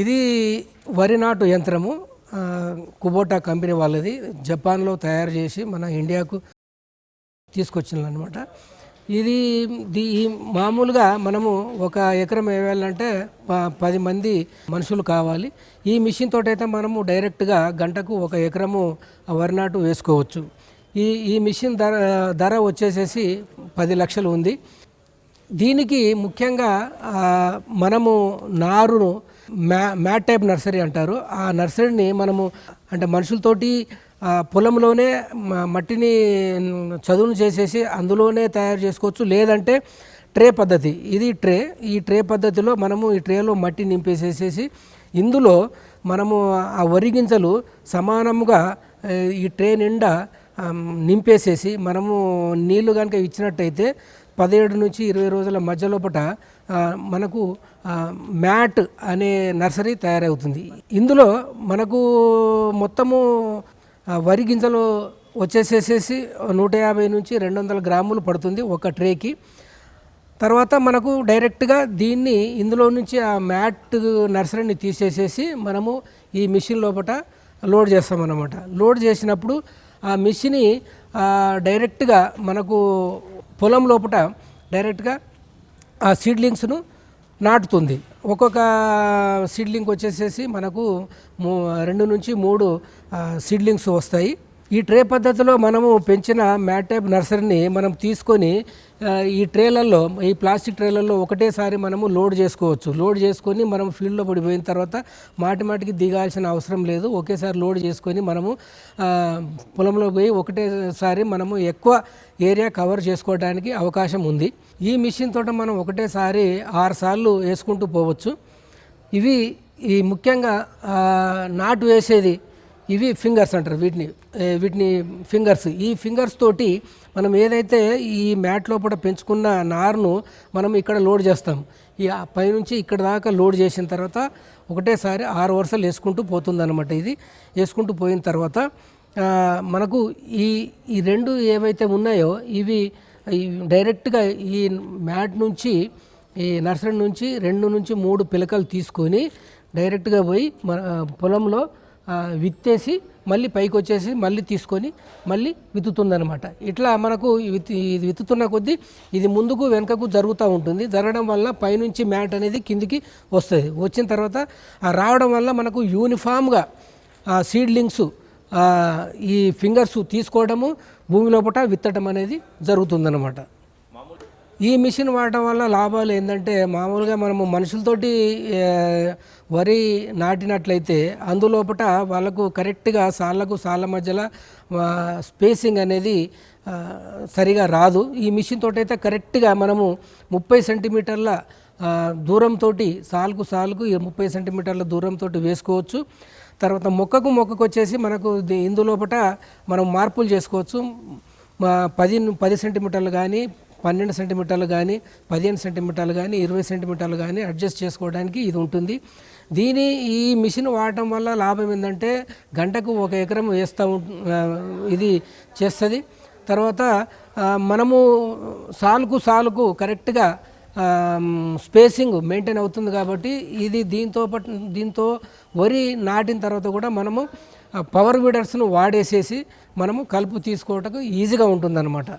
ఇది వరి నాటు యంత్రము. కుబోటా కంపెనీ వాళ్ళది. జపాన్లో తయారు చేసి మన ఇండియాకు తీసుకొచ్చిందనమాట ఇది దీ ఈ మామూలుగా మనము ఒక ఎకరం వేయాలంటే ప- పది మంది మనుషులు కావాలి. ఈ మిషన్ తోటైతే మనము డైరెక్ట్గా గంటకు ఒక ఎకరము వరి నాటు వేసుకోవచ్చు. ఈ ఈ మిషన్ ధర ధర వచ్చేసేసి పది లక్షలు ఉంది. దీనికి ముఖ్యంగా మనము నారును మ్యా మ్యాట్ టైప్ నర్సరీ అంటారు. ఆ నర్సరీని మనము అంటే మనుషులతోటి పొలంలోనే మట్టిని చదువును చేసేసి అందులోనే తయారు చేసుకోవచ్చు. లేదంటే ట్రే పద్ధతి. ఇది ట్రే. ఈ ట్రే పద్ధతిలో మనము ఈ ట్రేలో మట్టి నింపేసేసేసి ఇందులో మనము ఆ వరి గింజలు సమానంగా ఈ ట్రే నిండా నింపేసేసి మనము నీళ్ళు కనుక ఇచ్చినట్టయితే పదిహేడు నుంచి ఇరవై రోజుల మధ్యలోపట మనకు మ్యాట్ అనే నర్సరీ తయారవుతుంది. ఇందులో మనకు మొత్తము వరి గింజలు వచ్చేసేసేసి నూట యాభై నుంచి రెండు వందల గ్రాములు పడుతుంది ఒక ట్రేకి. తర్వాత మనకు డైరెక్ట్గా దీన్ని ఇందులో నుంచి ఆ మ్యాట్ నర్సరీని తీసేసేసి మనము ఈ మిషన్ లోపల లోడ్ చేస్తామన్నమాట. లోడ్ చేసినప్పుడు ఆ మిషన్ డైరెక్ట్గా మనకు పొలం లోపల డైరెక్ట్గా ఆ సీడ్లింగ్స్ను నాటుతుంది. ఒక్కొక్క సీడ్లింగ్ వచ్చేసేసి మనకు మూ రెండు నుంచి మూడు సీడ్లింగ్స్ వస్తాయి. ఈ ట్రే పద్ధతిలో మనము పెంచిన మ్యాట్ టైప్ నర్సరీని మనం తీసుకొని ఈ ట్రేలల్లో ఈ ప్లాస్టిక్ ట్రేలల్లో ఒకటేసారి మనము లోడ్ చేసుకోవచ్చు. లోడ్ చేసుకొని మనం ఫీల్డ్లో పడిపోయిన తర్వాత మాటి మాటికి దిగాల్సిన అవసరం లేదు. ఒకేసారి లోడ్ చేసుకొని మనము పొలంలో పోయి ఒకటేసారి మనము ఎక్కువ ఏరియా కవర్ చేసుకోవడానికి అవకాశం ఉంది. ఈ మిషన్ తోట మనం ఒకటేసారి ఆరు సార్లు వేసుకుంటూ పోవచ్చు. ఇవి ఈ ముఖ్యంగా నాటు వేసేది ఇవి ఫింగర్స్ అంటారు వీటిని. వీటిని ఫింగర్స్. ఈ ఫింగర్స్ తోటి మనం ఏదైతే ఈ మ్యాట్ లోపల పెంచుకున్న నారును మనం ఇక్కడ లోడ్ చేస్తాం. ఈ పైనుంచి ఇక్కడ దాకా లోడ్ చేసిన తర్వాత ఒకటేసారి ఆరు వరుసలు వేసుకుంటూ పోతుందన్నమాట ఇది. వేసుకుంటూ పోయిన తర్వాత మనకు ఈ ఈ రెండు ఏవైతే ఉన్నాయో ఇవి డైరెక్ట్గా ఈ మ్యాట్ నుంచి ఈ నర్సరీ నుంచి రెండు నుంచి మూడు పిలకలు తీసుకొని డైరెక్ట్గా పోయి మన పొలంలో విత్తేసి మళ్ళీ పైకి వచ్చేసి మళ్ళీ తీసుకొని మళ్ళీ విత్తుతుందనమాట ఇట్లా మనకు విత్ ఇది విత్తుతున్న కొద్దీ ఇది ముందుకు వెనుకకు జరుగుతూ ఉంటుంది. జరగడం వల్ల పైనుంచి మ్యాట్ అనేది కిందికి వస్తుంది. వచ్చిన తర్వాత రావడం వల్ల మనకు యూనిఫామ్గా సీడ్లింగ్స్ ఈ ఫింగర్స్ తీసుకోవడము భూమి లోపల విత్తడం అనేది జరుగుతుందన్నమాట. ఈ మిషన్ వాడటం వల్ల లాభాలు ఏంటంటే మామూలుగా మనము మనుషులతోటి వరి నాటినట్లయితే అందులోపట వాళ్ళకు కరెక్ట్గా సాళ్ళకు సాళ్ళ మధ్యలో స్పేసింగ్ అనేది సరిగా రాదు. ఈ మిషన్ తోటి అయితే కరెక్ట్గా మనము ముప్పై సెంటీమీటర్ల దూరంతో సాలుకు సాలుకు ఈ ముప్పై సెంటీమీటర్ల దూరంతో వేసుకోవచ్చు. తర్వాత మొక్కకు మొక్కకు వచ్చేసి మనకు ఇందులోపట మనం మార్పులు చేసుకోవచ్చు. పది పది సెంటీమీటర్లు కానీ పన్నెండు సెంటీమీటర్లు కానీ పదిహేను సెంటీమీటర్లు కానీ ఇరవై సెంటీమీటర్లు కానీ అడ్జస్ట్ చేసుకోవడానికి ఇది ఉంటుంది. దీని ఈ మిషన్ వాడటం వల్ల లాభం ఏంటంటే గంటకు ఒక ఎకరం వేస్తూ ఇది చేస్తుంది. తర్వాత మనము సాలుకు సాలుకు కరెక్ట్గా స్పేసింగ్ మెయింటైన్ అవుతుంది కాబట్టి ఇది దీంతో పాటు దీంతో వరి నాటిన తర్వాత కూడా మనము పవర్ వీడర్స్ను వాడేసేసి మనము కలుపు తీసుకోవటకు ఈజీగా ఉంటుందన్నమాట.